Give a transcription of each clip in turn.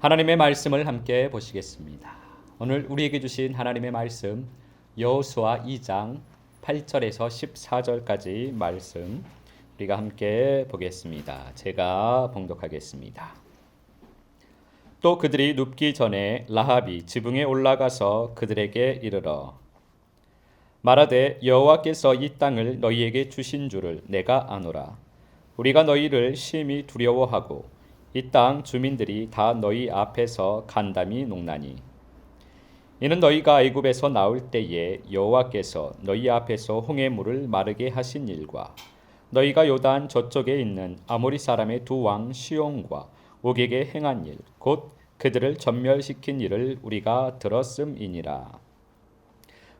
하나님의 말씀을 함께 보시겠습니다. 오늘 우리에게 주신 하나님의 말씀 여호수아 2장 8절에서 14절까지 말씀 우리가 함께 보겠습니다. 제가 봉독하겠습니다. 또 그들이 눕기 전에 라합이 지붕에 올라가서 그들에게 이르러 말하되 여호와께서 이 땅을 너희에게 주신 줄을 내가 아노라 우리가 너희를 심히 두려워하고 이 땅 주민들이 다 너희 앞에서 간담이 농나니. 이는 너희가 애굽에서 나올 때에 여호와께서 너희 앞에서 홍해 물을 마르게 하신 일과 너희가 요단 저쪽에 있는 아모리 사람의 두 왕 시온과 옥에게 행한 일 곧 그들을 전멸시킨 일을 우리가 들었음이니라.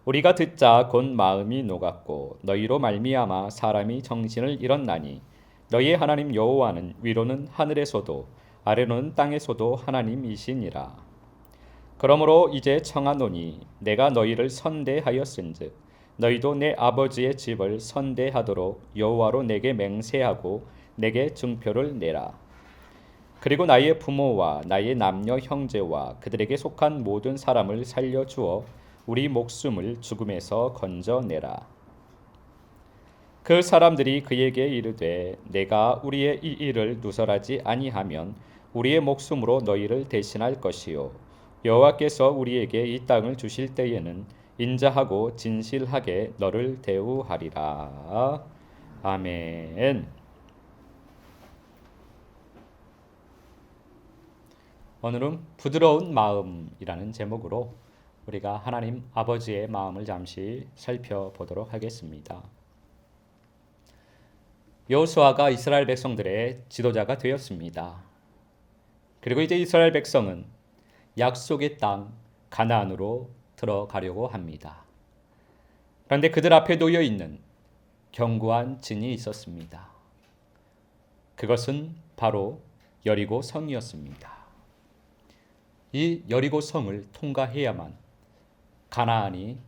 우리가 듣자 곧 마음이 녹았고 너희로 말미암아 사람이 정신을 잃었나니 너희의 하나님 여호와는 위로는 하늘에서도 아래로는 땅에서도 하나님이시니라 그러므로 이제 청하노니 내가 너희를 선대하였은즉 너희도 내 아버지의 집을 선대하도록 여호와로 내게 맹세하고 내게 증표를 내라 그리고 나의 부모와 나의 남녀 형제와 그들에게 속한 모든 사람을 살려 주어 우리 목숨을 죽음에서 건져내라. 그 사람들이 그에게 이르되 내가 우리의 이 일을 누설하지 아니하면 우리의 목숨으로 너희를 대신할 것이요 여호와께서 우리에게 이 땅을 주실 때에는 인자하고 진실하게 너를 대우하리라. 아멘. 오늘은 부드러운 마음이라는 제목으로 우리가 하나님 아버지의 마음을 잠시 살펴보도록 하겠습니다. 여호수아가 이스라엘 백성들의 지도자가 되었습니다. 그리고 이제 이스라엘 백성은 약속의 땅 가나안으로 들어가려고 합니다. 그런데 그들 앞에 놓여 있는 견고한 진이 있었습니다. 그것은 바로 여리고 성이었습니다. 이 여리고 성을 통과해야만 가나안이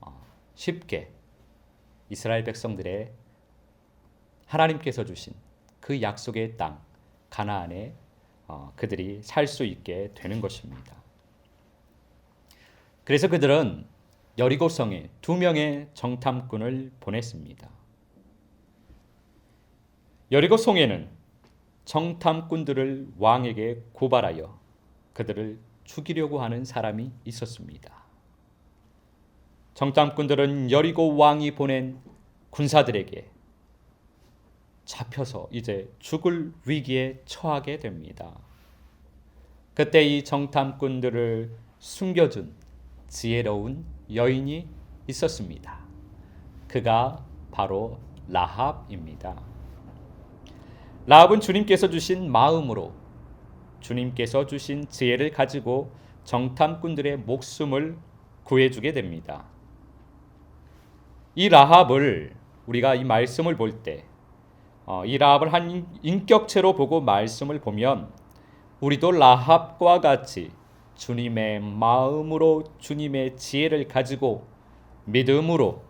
어, 쉽게 이스라엘 백성들의 하나님께서 주신 그 약속의 땅 가나안에 어, 그들이 살 수 있게 되는 것입니다. 그래서 그들은 여리고 성에 두 명의 정탐꾼을 보냈습니다. 여리고 성에는 정탐꾼들을 왕에게 고발하여 그들을 죽이려고 하는 사람이 있었습니다. 정탐꾼들은 여리고 왕이 보낸 군사들에게 잡혀서 이제 죽을 위기에 처하게 됩니다. 그때 이 정탐꾼들을 숨겨준 지혜로운 여인이 있었습니다. 그가 바로 라합입니다. 라합은 주님께서 주신 마음으로 주님께서 주신 지혜를 가지고 정탐꾼들의 목숨을 구해주게 됩니다. 이 라합을 우리가 이 말씀을 볼 때, 어, 이 라합을 한 인격체로 보고 말씀을 보면 우리도 라합과 같이 주님의 마음으로 주님의 지혜를 가지고 믿음으로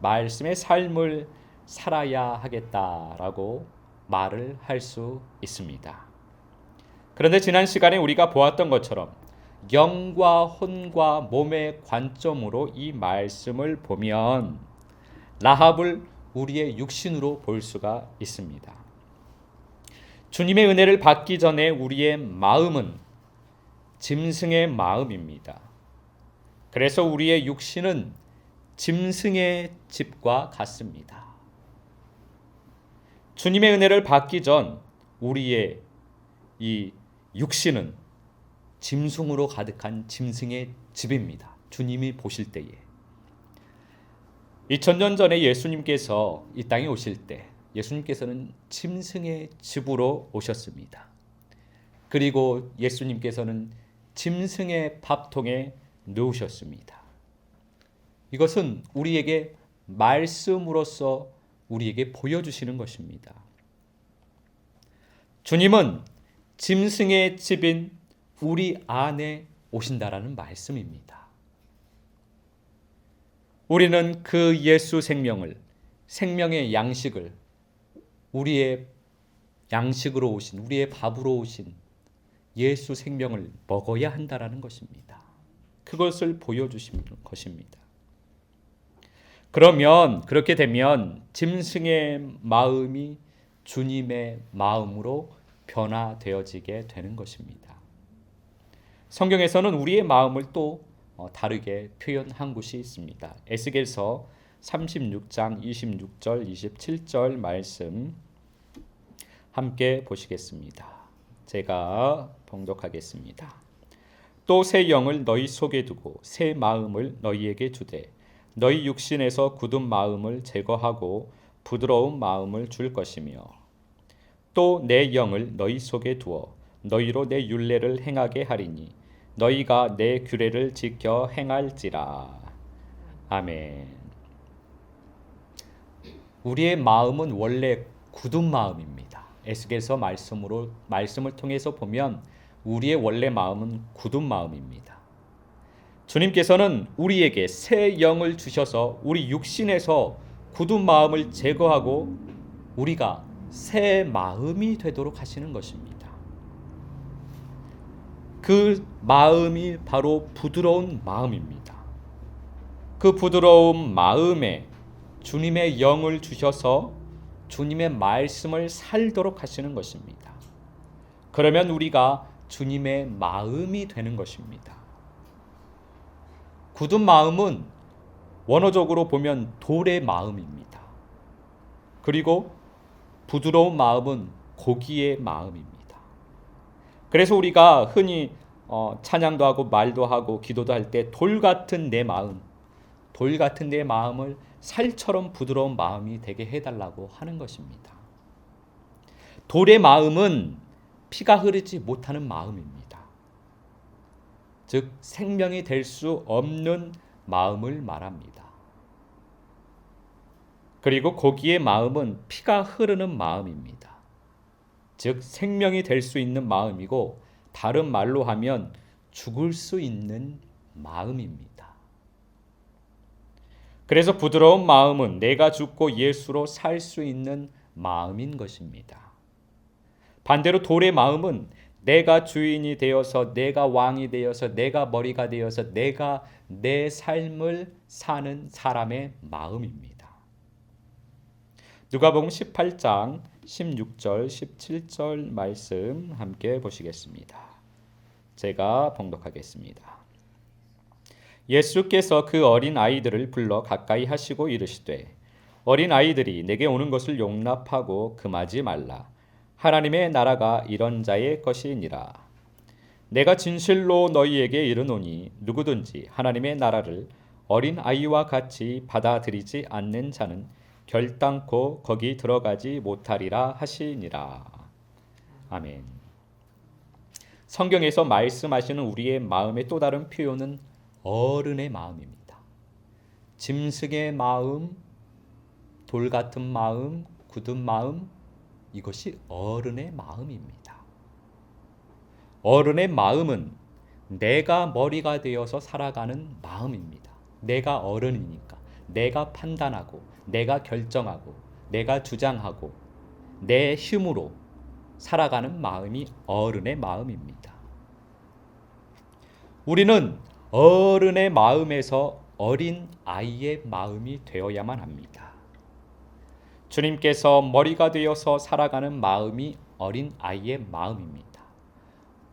말씀의 삶을 살아야 하겠다라고 말을 할 수 있습니다. 그런데 지난 시간에 우리가 보았던 것처럼 영과 혼과 몸의 관점으로 이 말씀을 보면 라합을 우리의 육신으로 볼 수가 있습니다. 주님의 은혜를 받기 전에 우리의 마음은 짐승의 마음입니다. 그래서 우리의 육신은 짐승의 집과 같습니다. 주님의 은혜를 받기 전 우리의 이 육신은 짐승으로 가득한 짐승의 집입니다. 주님이 보실 때에. 2000년 전에 예수님께서 이 땅에 오실 때 예수님께서는 짐승의 집으로 오셨습니다. 그리고 예수님께서는 짐승의 밥통에 누우셨습니다. 이것은 우리에게 말씀으로서 우리에게 보여주시는 것입니다. 주님은 짐승의 집인 우리 안에 오신다라는 말씀입니다. 우리는 그 예수 생명을 생명의 양식을 우리의 양식으로 오신 우리의 밥으로 오신 예수 생명을 먹어야 한다라는 것입니다. 그것을 보여주시는 것입니다. 그러면 그렇게 되면 짐승의 마음이 주님의 마음으로 변화되어지게 되는 것입니다. 성경에서는 우리의 마음을 또 어, 다르게 표현한 곳이 있습니다. 에스겔서 36장 26절 27절 말씀 함께 보시겠습니다. 제가 봉독하겠습니다. 또 새 영을 너희 속에 두고 새 마음을 너희에게 주되 너희 육신에서 굳은 마음을 제거하고 부드러운 마음을 줄 것이며 또 내 영을 너희 속에 두어 너희로 내 율례를 행하게 하리니 너희가 내 규례를 지켜 행할지라. 아멘. 우리의 마음은 원래 굳은 마음입니다. 에스겔서 말씀으로 말씀을 통해서 보면 우리의 원래 마음은 굳은 마음입니다. 주님께서는 우리에게 새 영을 주셔서 우리 육신에서 굳은 마음을 제거하고 우리가 새 마음이 되도록 하시는 것입니다. 그 마음이 바로 부드러운 마음입니다. 그 부드러운 마음에 주님의 영을 주셔서 주님의 말씀을 살도록 하시는 것입니다. 그러면 우리가 주님의 마음이 되는 것입니다. 굳은 마음은 원어적으로 보면 돌의 마음입니다. 그리고 부드러운 마음은 고기의 마음입니다. 그래서 우리가 흔히 어, 찬양도 하고 말도 하고 기도도 할 때 돌 같은 내 마음, 돌 같은 내 마음을 살처럼 부드러운 마음이 되게 해달라고 하는 것입니다. 돌의 마음은 피가 흐르지 못하는 마음입니다. 즉 생명이 될 수 없는 마음을 말합니다. 그리고 고기의 마음은 피가 흐르는 마음입니다. 즉 생명이 될 수 있는 마음이고 다른 말로 하면 죽을 수 있는 마음입니다. 그래서 부드러운 마음은 내가 죽고 예수로 살 수 있는 마음인 것입니다. 반대로 돌의 마음은 내가 주인이 되어서 내가 왕이 되어서 내가 머리가 되어서 내가 내 삶을 사는 사람의 마음입니다. 누가복음 18장 16절 17절 말씀 함께 보시겠습니다. 제가 봉독하겠습니다. 예수께서 그 어린 아이들을 불러 가까이 하시고 이르시되 어린 아이들이 내게 오는 것을 용납하고 금하지 말라 하나님의 나라가 이런 자의 것이니라 내가 진실로 너희에게 이르노니 누구든지 하나님의 나라를 어린 아이와 같이 받아들이지 않는 자는 결단코 거기 들어가지 못하리라 하시니라 아멘 성경에서 말씀하시는 우리의 마음의 또 다른 표현은 어른의 마음입니다. 짐승의 마음, 돌 같은 마음, 굳은 마음, 이것이 어른의 마음입니다. 어른의 마음은 내가 머리가 되어서 살아가는 마음입니다. 내가 어른이니까 내가 판단하고 내가 결정하고 내가 주장하고 내 힘으로 살아가는 마음이 어른의 마음입니다. 우리는 어른의 마음에서 어린 아이의 마음이 되어야만 합니다. 주님께서 머리가 되어서 살아가는 마음이 어린 아이의 마음입니다.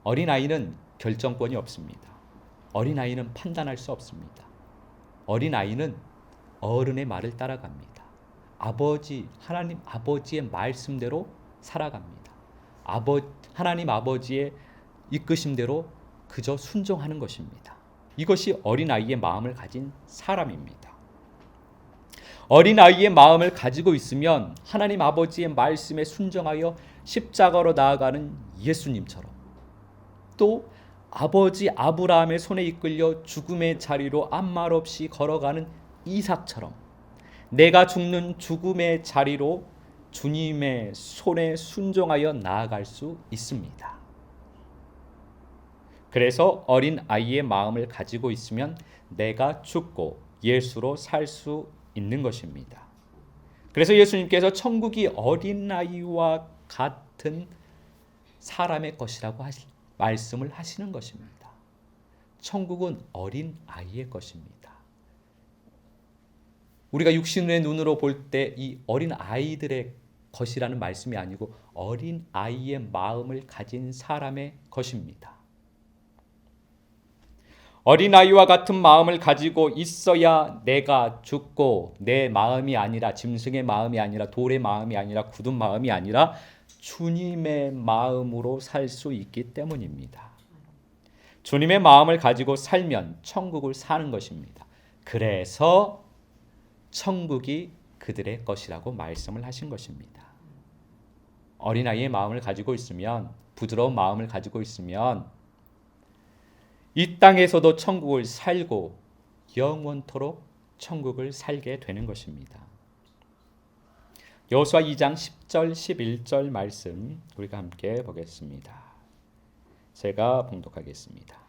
어린 아이는 결정권이 없습니다. 어린 아이는 판단할 수 없습니다. 어린 아이는 어른의 말을 따라갑니다. 아버지 하나님 아버지의 말씀대로 살아갑니다. 아버 하나님 아버지의 이끄심대로 그저 순종하는 것입니다. 이것이 어린아이의 마음을 가진 사람입니다. 어린아이의 마음을 가지고 있으면 하나님 아버지의 말씀에 순종하여 십자가로 나아가는 예수님처럼 또 아버지 아브라함의 손에 이끌려 죽음의 자리로 아무 말 없이 걸어가는 이삭처럼 내가 죽는 죽음의 자리로 주님의 손에 순종하여 나아갈 수 있습니다. 그래서 어린 아이의 마음을 가지고 있으면 내가 죽고 예수로 살 수 있는 것입니다. 그래서 예수님께서 천국이 어린 아이와 같은 사람의 것이라고 말씀을 하시는 것입니다. 천국은 어린 아이의 것입니다. 우리가 육신의 눈으로 볼 때 이 어린 아이들의 것이라는 말씀이 아니고 어린 아이의 마음을 가진 사람의 것입니다. 어린아이와 같은 마음을 가지고 있어야 내가 죽고 내 마음이 아니라 짐승의 마음이 아니라 돌의 마음이 아니라 굳은 마음이 아니라 주님의 마음으로 살 수 있기 때문입니다. 주님의 마음을 가지고 살면 천국을 사는 것입니다. 그래서 천국이 그들의 것이라고 말씀을 하신 것입니다. 어린아이의 마음을 가지고 있으면 부드러운 마음을 가지고 있으면 이 땅에서도 천국을 살고 영원토록 천국을 살게 되는 것입니다. 여호수아 2장 10절 11절 말씀 우리가 함께 보겠습니다. 제가 봉독하겠습니다.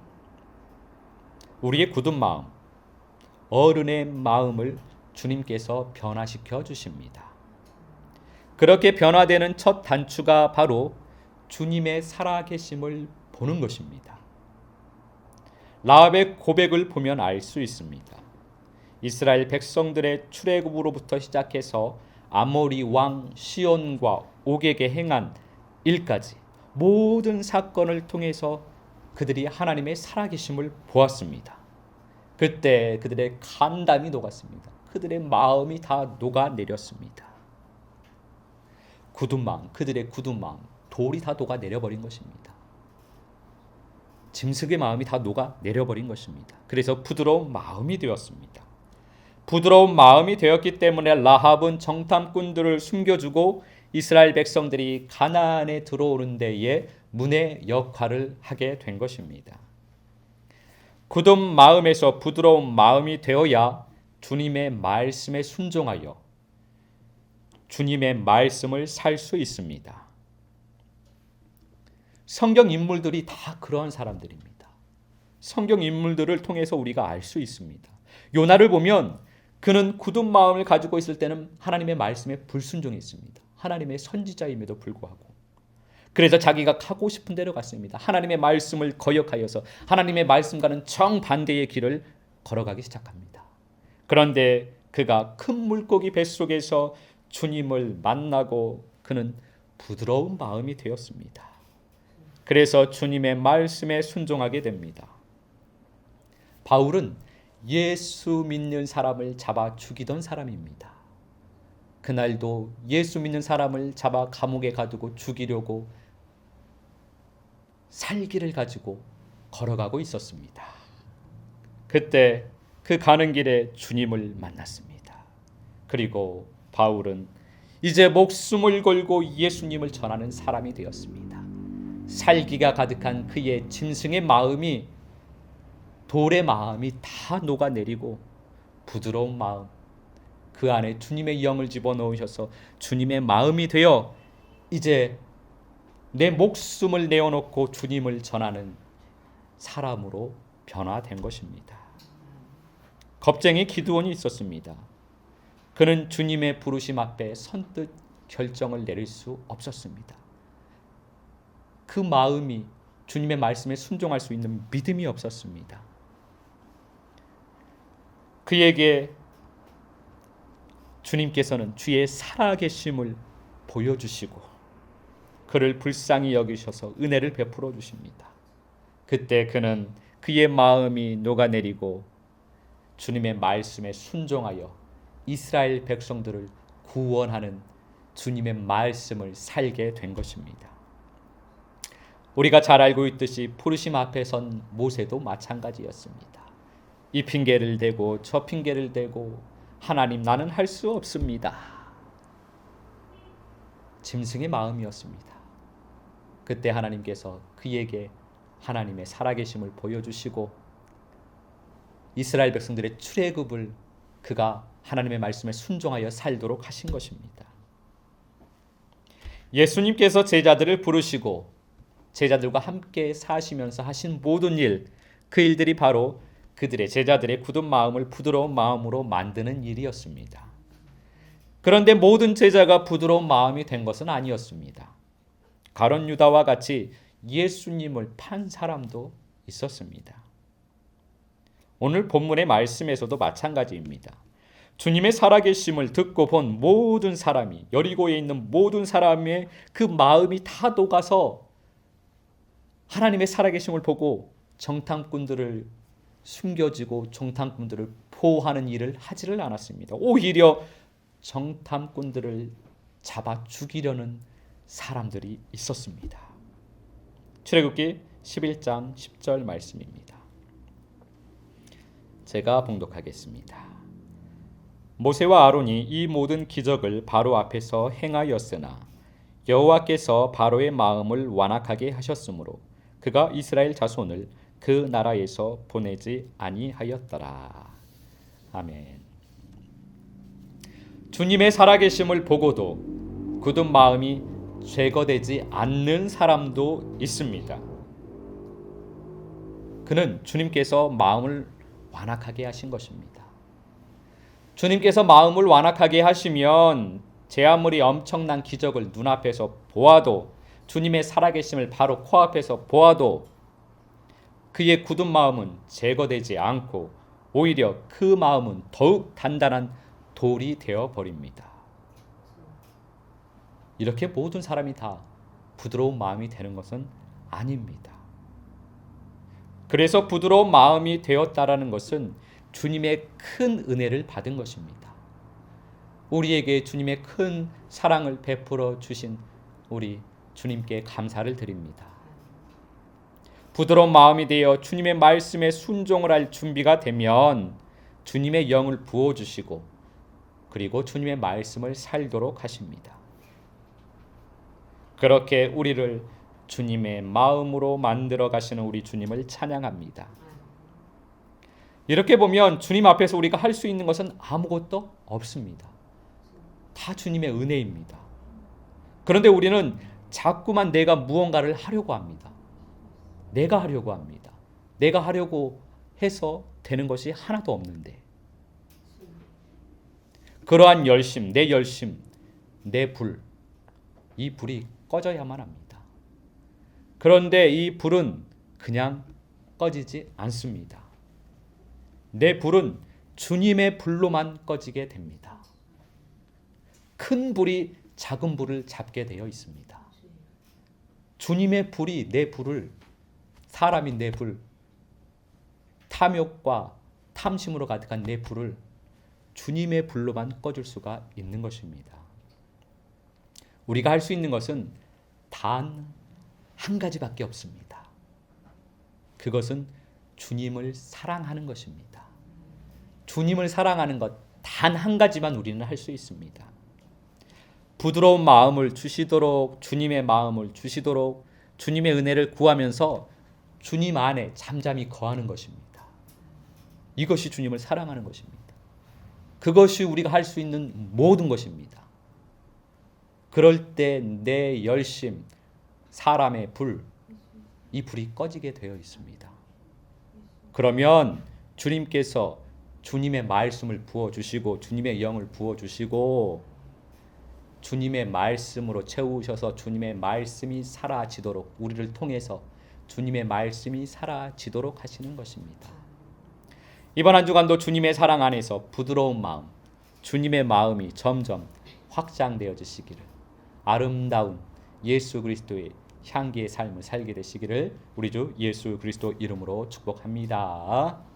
우리의 굳은 마음, 어른의 마음을 주님께서 변화시켜 주십니다. 그렇게 변화되는 첫 단추가 바로 주님의 살아계심을 보는 것입니다. 라합의 고백을 보면 알 수 있습니다. 이스라엘 백성들의 출애굽으로부터 시작해서 아모리 왕 시온과 옥에게 행한 일까지 모든 사건을 통해서 그들이 하나님의 살아계심을 보았습니다. 그때 그들의 간담이 녹았습니다. 그들의 마음이 다 녹아내렸습니다. 마음, 그들의 마음, 돌이 다 녹아 내려버린 것입니다. 짐승의 마음이 다 녹아 내려버린 것입니다. 그래서 부드러운 마음이 되었습니다. 부드러운 마음이 되었기 때문에 라합은 정탐꾼들을 숨겨주고 이스라엘 백성들이 가나안에 들어오는 데에 문의 역할을 하게 된 것입니다. 굳은 마음에서 부드러운 마음이 되어야 주님의 말씀에 순종하여 주님의 말씀을 살 수 있습니다. 성경 인물들이 다 그러한 사람들입니다. 성경 인물들을 통해서 우리가 알 수 있습니다. 요나를 보면 그는 굳은 마음을 가지고 있을 때는 하나님의 말씀에 불순종했습니다. 하나님의 선지자임에도 불구하고 그래서 자기가 가고 싶은 대로 갔습니다. 하나님의 말씀을 거역하여서 하나님의 말씀과는 정반대의 길을 걸어가기 시작합니다. 그런데 그가 큰 물고기 뱃속에서 주님을 만나고 그는 부드러운 마음이 되었습니다. 그래서 주님의 말씀에 순종하게 됩니다. 바울은 예수 믿는 사람을 잡아 죽이던 사람입니다. 그날도 예수 믿는 사람을 잡아 감옥에 가두고 죽이려고 살기를 가지고 걸어가고 있었습니다. 그때 그 가는 길에 주님을 만났습니다. 그리고 바울은 이제 목숨을 걸고 예수님을 전하는 사람이 되었습니다. 살기가 가득한 그의 짐승의 마음이 돌의 마음이 다 녹아내리고 부드러운 마음 그 안에 주님의 영을 집어넣으셔서 주님의 마음이 되어 이제 내 목숨을 내어놓고 주님을 전하는 사람으로 변화된 것입니다. 겁쟁이 기드온이 있었습니다. 그는 주님의 부르심 앞에 선뜻 결정을 내릴 수 없었습니다. 그 마음이 주님의 말씀에 순종할 수 있는 믿음이 없었습니다. 그에게 주님께서는 주의 살아계심을 보여주시고 그를 불쌍히 여기셔서 은혜를 베풀어 주십니다. 그때 그는 그의 마음이 녹아내리고 주님의 말씀에 순종하여 이스라엘 백성들을 구원하는 주님의 말씀을 살게 된 것입니다. 우리가 잘 알고 있듯이 푸르심 앞에 선 모세도 마찬가지였습니다. 이 핑계를 대고 저 핑계를 대고 하나님 나는 할 수 없습니다. 짐승의 마음이었습니다. 그때 하나님께서 그에게 하나님의 살아계심을 보여주시고 이스라엘 백성들의 출애굽을 그가 하나님의 말씀에 순종하여 살도록 하신 것입니다. 예수님께서 제자들을 부르시고 제자들과 함께 사시면서 하신 모든 일, 그 일들이 바로 그들의 제자들의 굳은 마음을 부드러운 마음으로 만드는 일이었습니다. 그런데 모든 제자가 부드러운 마음이 된 것은 아니었습니다. 가론 유다와 같이 예수님을 판 사람도 있었습니다. 오늘 본문의 말씀에서도 마찬가지입니다. 주님의 살아계심을 듣고 본 모든 사람이 여리고에 있는 모든 사람의 그 마음이 다 녹아서 하나님의 살아계심을 보고 정탐꾼들을 숨겨지고 정탐꾼들을 보호하는 일을 하지를 않았습니다. 오히려 정탐꾼들을 잡아 죽이려는 사람들이 있었습니다. 출애굽기 11장 10절 말씀입니다. 제가 봉독하겠습니다. 모세와 아론이 이 모든 기적을 바로 앞에서 행하였으나 여호와께서 바로의 마음을 완악하게 하셨으므로 그가 이스라엘 자손을 그 나라에서 보내지 아니하였더라. 아멘. 주님의 살아계심을 보고도 굳은 마음이 제거되지 않는 사람도 있습니다. 그는 주님께서 마음을 완악하게 하신 것입니다. 주님께서 마음을 완악하게 하시면 제 아무리 엄청난 기적을 눈앞에서 보아도 주님의 살아계심을 바로 코앞에서 보아도 그의 굳은 마음은 제거되지 않고 오히려 그 마음은 더욱 단단한 돌이 되어 버립니다. 이렇게 모든 사람이 다 부드러운 마음이 되는 것은 아닙니다. 그래서 부드러운 마음이 되었다라는 것은 주님의 큰 은혜를 받은 것입니다. 우리에게 주님의 큰 사랑을 베풀어 주신 우리 주님께 감사를 드립니다. 부드러운 마음이 되어 주님의 말씀에 순종을 할 준비가 되면 주님의 영을 부어 주시고 그리고 주님의 말씀을 살도록 하십니다. 그렇게 우리를 주님의 마음으로 만들어 가시는 우리 주님을 찬양합니다. 이렇게 보면 주님 앞에서 우리가 할 수 있는 것은 아무것도 없습니다. 다 주님의 은혜입니다. 그런데 우리는 자꾸만 내가 무언가를 하려고 합니다. 내가 하려고 합니다. 내가 하려고 해서 되는 것이 하나도 없는데. 그러한 열심, 내 열심, 내 불, 이 불이 꺼져야만 합니다. 그런데 이 불은 그냥 꺼지지 않습니다. 내 불은 주님의 불로만 꺼지게 됩니다. 큰 불이 작은 불을 잡게 되어 있습니다. 주님의 불이 내 불을 사람인 내 불, 탐욕과 탐심으로 가득한 내 불을 주님의 불로만 꺼줄 수가 있는 것입니다. 우리가 할 수 있는 것은 단 한 가지밖에 없습니다. 그것은 주님을 사랑하는 것입니다. 주님을 사랑하는 것 단 한 가지만 우리는 할 수 있습니다. 부드러운 마음을 주시도록 주님의 마음을 주시도록 주님의 은혜를 구하면서 주님 안에 잠잠히 거하는 것입니다. 이것이 주님을 사랑하는 것입니다. 그것이 우리가 할 수 있는 모든 것입니다. 그럴 때 내 열심, 사람의 불, 이 불이 꺼지게 되어 있습니다. 그러면 주님께서 주님의 말씀을 부어 주시고 주님의 영을 부어 주시고 주님의 말씀으로 채우셔서 주님의 말씀이 사라지도록 우리를 통해서 주님의 말씀이 사라지도록 하시는 것입니다. 이번 한 주간도 주님의 사랑 안에서 부드러운 마음, 주님의 마음이 점점 확장되어지시기를 아름다운 예수 그리스도의 향기의 삶을 살게 되시기를 우리 주 예수 그리스도 이름으로 축복합니다.